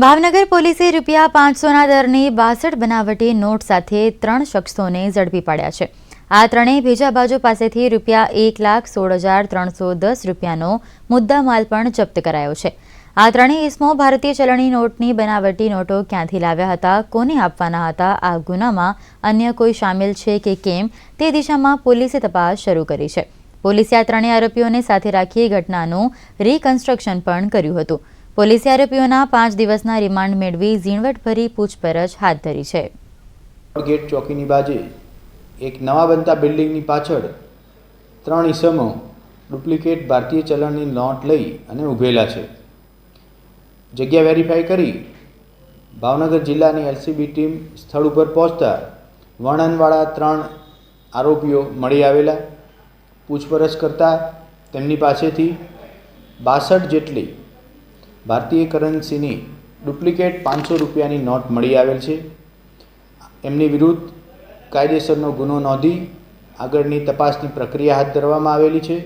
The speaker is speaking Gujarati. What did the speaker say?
ભાવનગર પોલીસે રૂપિયા પાંચસોના દરની બાસઠ બનાવટી નોટ સાથે ત્રણ શખ્સોને ઝડપી પાડ્યા છે. આ ત્રણેય ભેજા બાજુ પાસેથી રૂપિયા એક લાખ સોળ હજાર ત્રણસો દસ રૂપિયાનો મુદ્દા માલ પણ જપ્ત કરાયો છે. આ ત્રણેય ઇસમો ભારતીય ચલણી નોટની બનાવટી નોટો ક્યાંથી લાવ્યા હતા, કોને આપવાના હતા, આ ગુનામાં અન્ય કોઈ સામેલ છે કે કેમ, તે દિશામાં પોલીસે તપાસ શરૂ કરી છે. પોલીસે આ ત્રણેય આરોપીઓને સાથે રાખી ઘટનાનું રિકન્સ્ટ્રક્શન પણ કર્યું હતું. પોલીસે આરોપીઓના પાંચ દિવસના રિમાન્ડ મેળવી ઝીણવટભરી પૂછપરછ હાથ ધરી છે. ગેટ ચોકીની બાજુ એક નવા બનતા બિલ્ડિંગની પાછળ ત્રણ ઈસમો ડુપ્લિકેટ ભારતીય ચલણની નોટ લઈ અને ઊભેલા છે. જગ્યા વેરીફાઈ કરી ભાવનગર જિલ્લાની એલસીબી ટીમ સ્થળ ઉપર પહોંચતા વર્ણનવાળા ત્રણ આરોપીઓ મળી આવેલા. પૂછપરછ કરતા તેમની પાસેથી બાસઠ જેટલી ભારતીય કરન્સીની ડુપ્લિકેટ પાંચસો રૂપિયાની નોટ મળી આવેલ છે. એમની વિરુદ્ધ કાયદેસરનો ગુનો નોંધી આગળની તપાસની પ્રક્રિયા હાથ ધરવામાં આવેલી છે.